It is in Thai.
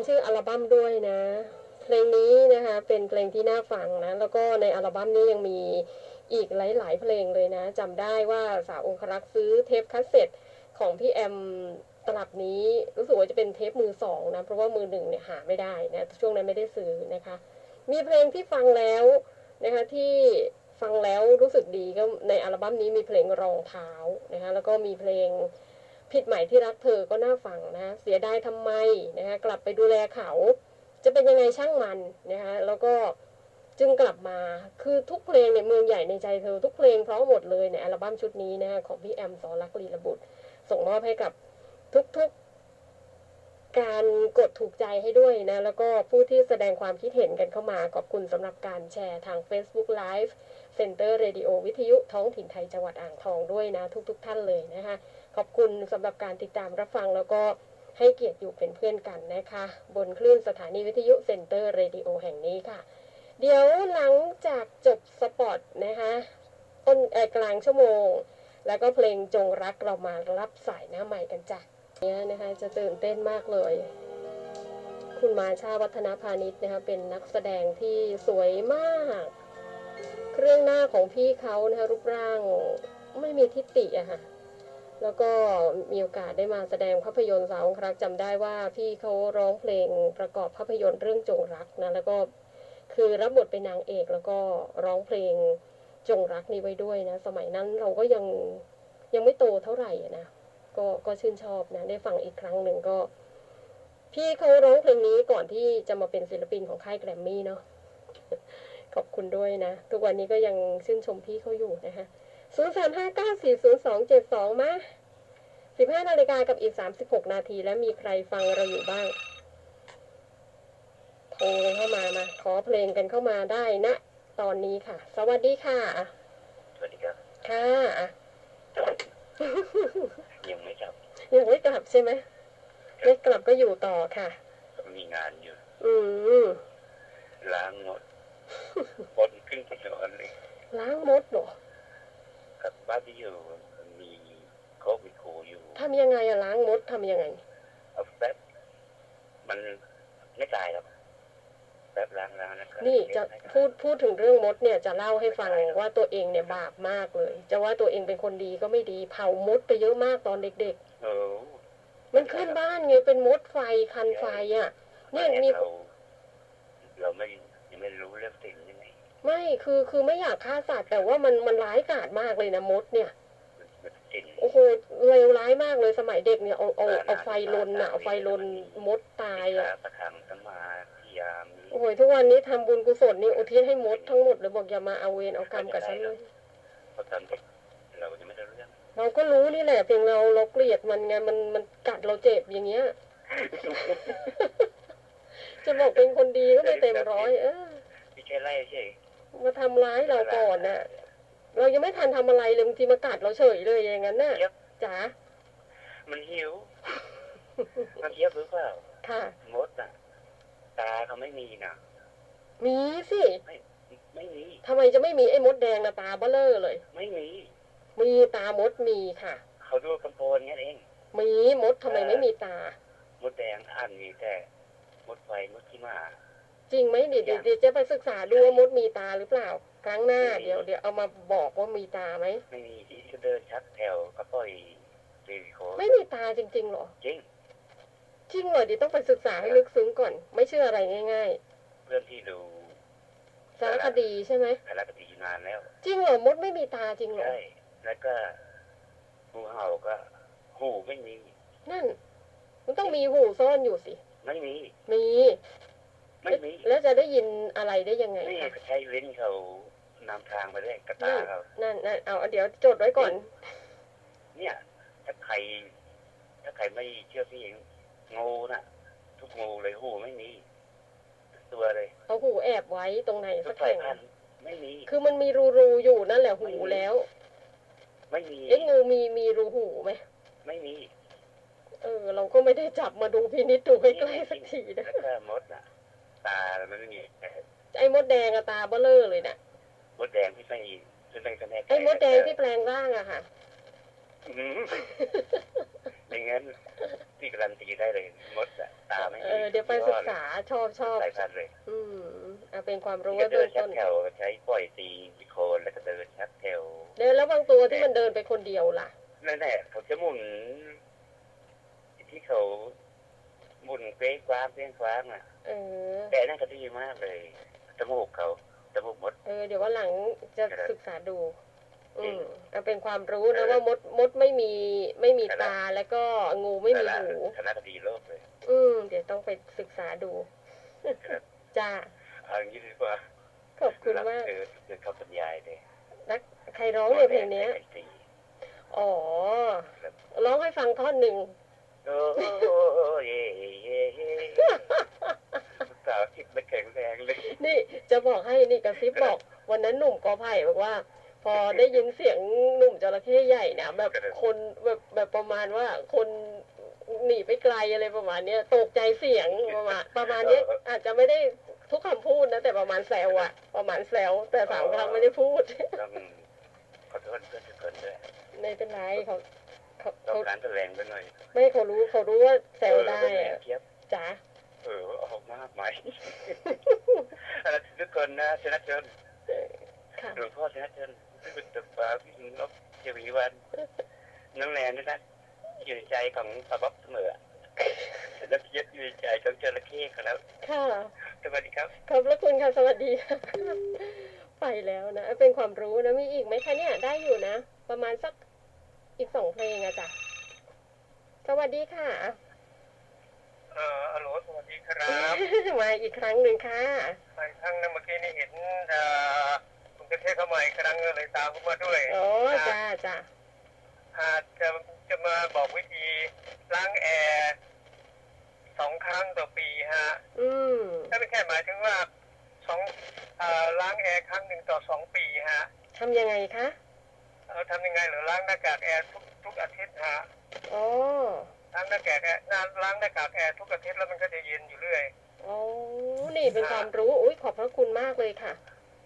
เป็นชื่ออัลบั้มด้วยนะ เพลงนี้นะคะเป็นเพลงที่น่าฟังนะ แล้วก็ในอัลบั้มนี้ยังมีอีกหลาย ๆ เพลงเลยนะจำได้ว่าสาวองครักษ์ซื้อเทปคัสเซ็ตของพี่แอมตลับนี้รู้สึกว่าจะเป็นเทปมือสองนะ เพราะว่ามือหนึ่งเนี่ยหาไม่ได้นะ ช่วงนั้นไม่ได้ซื้อนะคะ มีเพลงที่ฟังแล้วนะคะที่ฟังแล้วรู้สึกดีก็ในอัลบั้มนี้มีเพลงรองเท้านะคะแล้วก็มีเพลง ผิดใหม่ที่รักเธอก็น่าฟังนะเสียดายทำไมนะคะกลับไปดูแลเขา จะเป็นยังไงช่างมันนะคะแล้วก็จึงกลับมาคือทุกเพลงในเมืองใหญ่ในใจเธอ ทุกเพลงเพราะหมดเลยในอัลบั้มชุดนี้นะคะของพี่แอมสอรักลีระบุตร ส่งมอบให้กับทุกๆการกดถูกใจให้ด้วยนะแล้วก็ผู้ที่แสดงความคิดเห็นกันเข้ามาขอบคุณสำหรับการแชร์ทาง Facebook Live Center Radio วิทยุท้องถิ่นไทยจังหวัดอ่างทองด้วยนะทุกๆทท่านเลยนะคะ ขอบคุณสำหรับการติดตามรับฟังแล้วก็ให้เกียรติอยู่เป็นเพื่อนกันนะคะ บนคลื่นสถานีวิทยุเซ็นเตอร์เรดิโอแห่งนี้ค่ะ เดี๋ยวหลังจากจบสปอตนะคะต้นเอ่อกลางชั่วโมง แล้วก็เพลงจงรักเรามารับสายหน้าใหม่กันจ้ะเนี่ยนะคะจะตื่นเต้นมากเลย คุณมาชาวัฒนพาณิชย์นะคะเป็นนักแสดงที่สวยมาก เครื่องหน้าของพี่เขานะคะรูปร่างไม่มีทิฏฐิอะค่ะ แล้วก็มีโอกาสได้มาแสดงภาพยนตร์สาวองครักษ์จำได้ว่าพี่เขาร้องเพลงประกอบภาพยนตร์เรื่องจงรักนะแล้วก็คือรับบทเป็นนางเอกแล้วก็ร้องเพลงจงรักนี้ไว้ด้วยนะ สมัยนั้นเราก็ยังยังไม่โตเท่าไหร่นะก็ก็ชื่นชอบนะได้ฟังอีกครั้งหนึ่งก็ พี่เขาร้องเพลงนี้ก่อนที่จะมาเป็นศิลปินของค่ายแกรมมี่เนาะขอบคุณด้วยนะ ทุกวันนี้ก็ยังชื่นชมพี่เขาอยู่นะคะ ศูนย์สามห้าเก้าสี่ศูนย์สองเจ็ดสองมาสิบห้านาฬิกากับอีกสามสิบหกนาที แล้วมีใครฟังเราอยู่บ้าง โทรกันเข้ามามา ขอเพลงกันเข้ามาได้นะ ตอนนี้ค่ะ สวัสดีค่ะ สวัสดีครับ ค่ะอะยังไม่กลับ ยังไม่กลับใช่ไหม ไม่กลับก็อยู่ต่อค่ะ มีงานอยู่ อืมล้างหมดบนขึ้นถนนเลย ล้างมดเหรอ กับบ้านที่อยู่มีโควิดโคอยู่ทำยังไงอะล้างมดทำยังไง เอาแป๊บมันไม่ตายหรอกแป๊บล้างล้างแล้วก็นี่จะไม่ตายพูดพูดถึงเรื่องมดเนี่ยจะเล่าให้ฟังว่าตัวเองเนี่ยบาปมากเลย จะว่าตัวเองเป็นคนดีก็ไม่ดีเผามดไปเยอะมากตอนเด็กเออๆมันขึ้นบ้านไงเป็นมดไฟคันไฟอะเนี่ยมีเรา เราไม่ยังไม่รู้เรื่องสิ่งยัง ไงไม่คือคือไม่อยากฆ่าสัตว์แต่ว่ามันมันร้ายกาจมากเลยนะมดเนี่ยมันมันกลิ่นโอ้โหเลวร้ายมากเลยสมัยเด็กเนี่ยเอาเอาเอาไฟลนอะเอาไฟลนมดตายอะประทังสมาธิยามนี้โอ้ยทุกวันนี้ทำบุญกุศลนี่อุทิศให้มดทั้งหมดเลยบอกอย่ามาเอาเวรเอากรรมกับฉันเลยเพราะตอนเด็กเรายังไม่ได้เรื่องเราก็รู้นี่แหละเพียงเราเราเกลียดมันไงมันมันกัดเราเจ็บอย่างเงี้ย จะบอกเป็นคนดีก็ไม่เต็มร้อย เออไม่ใช่ไล่ใช่ มาทำร้ายเราก่อนน่ะ เรายังไม่ทันทำอะไรเลยบางทีมากัดเราเฉยเลยอย่างนั้นน่ะเย็บจ๋ามันหิวมันเย็บหรือเปล่าค่ะมดน่ะ ตาเขาไม่มีนะมีสิไม่มีทำไมจะไม่มีไอ้มดแดงนะตาเบ้อเลอเลย ไม่มีมีตามดมีค่ะ เขาดูกำโพนงั้นเอง มีมดทำไมไม่มีตา มดแดงอันมีแต่ มดไฟมดขี้หมา จริงไหมเดี๋ยวเดี๋ยวเดี๋ยวจะไปศึกษาดูว่ามดมีตาหรือเปล่า ครั้งหน้าเดี๋ยวเดี๋ยวเอามาบอกว่ามีตาไหมไม่มีที่จะเดินชักแถวกระปล่อยซีริโคนไม่มีตาจริงๆเหรอ จริง จริงเหรอเดี๋ยวต้องไปศึกษาให้ลึกซึ้งก่อน ไม่เชื่ออะไรง่ายเพื่อนที่ดูๆสารคดีใช่ไหมสารคดีนานแล้ว จริงเหรอมดไม่มีตาจริงเหรอใช่แล้วก็งูเห่าก็หูไม่มี นั่น มันต้องมีหูซ่อนอยู่สิ ไม่มี มี ไม่มีแล้วจะได้ยินอะไรได้ยังไงนี่คะใช้ลิ้นเขานำทางไปได้กระตาเขานั่นนั่นเอาเดี๋ยวจดไว้ก่อน เนี่ยถ้าใคร ถ้าใครไม่เชื่อพี่งูน่ะ ทุกงูเลยหูไม่มีทุกตัวเลยเอาหูแอบไว้ตรงไหนทุสักกสายแห่งพันธุ์ไม่มี คือมันมีรูรูๆอยู่นั่นแหละหูแล้ว ไม่มีเอ๊ะงูมีมีรูหูไหมไม่มี เออ เราก็ไม่ได้จับมาดูพินิจดูใกล้ๆสักทีนะแล้วก็มดน่ะ ตามันไม่มีแต่ไอ้มดแดงอะตาเบ้อเลอเลยน่ะมดแดงที่ไม่ที่ไม่กระแนกไอ้มดแดงที่แปลงร่างอะค่ะอืมในงั้นพี่การันตีได้เลย มดอะตาไม่เออเดี๋ยวไปศึกษาชอบชอบสายพันธุ์เลย อืมเอาเป็นความรู้ก็ไว้เดิเบื้นองชัต้กนแถวใช้ปล่อยตีโคนแล้วก็เดินชักแถวเดินแล้วบางตัวที่มันเดินไปคนเดียวล่ะนั่นแหละเขาจะหมุนที่เขา หมุนเก้งกว้างเก้งกว้างอะ เออ แต่นั่นก็ดีมากเลยจมูกเขาจมูกมด เออ เดี๋ยวว่าหลังจะครับศึกษาดู อือืมมเอาเป็นความรู้นะเออว่ามดมดไม่มีไม่มีครับตาแล้วก็งูไม่มีแต่ละหูคณะคดีโลกเลย อืม เดี๋ยวต้องไปศึกษาดูครับจ้าเอาอย่างนี้ดีกว่าขอบคุณมากคือคือเขาบรรยายเลยนักใครร้องเนี่ยเพลงเนี้ยไอ้ตีอ๋อครับร้องให้ฟังท่อนหนึ่ง โอ้ยเย่เย่สาวทิพย์ไม่แข็งแรงเลย นี่จะบอกให้นี่กระซิบบอก วันนั้นหนุ่มกอไผ่บอกว่า พอได้ยินเสียงหนุ่มจระเข้ใหญ่นะแบบคนแบบแบบประมาณว่าคนหนีไปไกลอะไรประมาณเนี้ยตกใจเสียงประมาณประมาณเนี้ยอาจจะไม่ได้ทุกคำพูดนะแต่ประมาณแซวอะประมาณแซวแต่สามครั้งไม่ได้พูดขอโทษเพื่อนทุกคนด้วยไม่เป็นไรเขา เขาต้องเขาการแสดงไปหน่อยไม่เขารู้เขารู้ว่าแซวได้เอออะเทียบจ้าเออออกมากไหมทุกคนนะชนะเชิญค่ะหลวงพ่อชนะเชิญพี่บุตรฟ้าพี่นกเจวีวันน้องแนนด้วยนะอยู่ในใจของปาบ๊อบเสมอแล้วเย็ดอยู่ในใจของจระเข้ครับค่ะสวัสดีครับขอบพระคุณค่ะสวัสดีค่ะไปแล้วนะเป็นความรู้นะมีอีกไหมคะเนี่ยได้อยู่นะ ประมาณสัก อีกสองเพลงอะจ้ะสวัสดีค่ะเอ่อฮัลโหลสวัสดีครับมาอีกครั้งหนึ่งค่ะไปครั้งนั้นเมื่อกี้นี่เห็นเอ่อคุณกระเทศเข้ามาอีกครั้งเลยตามเข้ามาด้วยโอ้จ้าจ้าอาจจะจะมาบอกวิธีล้างแอร์สองครั้งต่อปีฮะ อืมถ้าไม่แค่หมายถึงว่าสองเอ่อล้างแอร์ครั้งหนึ่งต่อสองปีฮะทำยังไงคะ เราทำยังไงหรือล้างหน้ากากแอร์ทุกทุกอาทิตย์ฮะอ๋อล้างหน้ากากแอร์ล้างหน้ากากแอร์ทุกอาทิตย์แล้วมันก็จะเย็นอยู่เรื่อยอ๋อนี่เป็นความรู้อุ้ยขอบพระคุณมากเลยค่ะ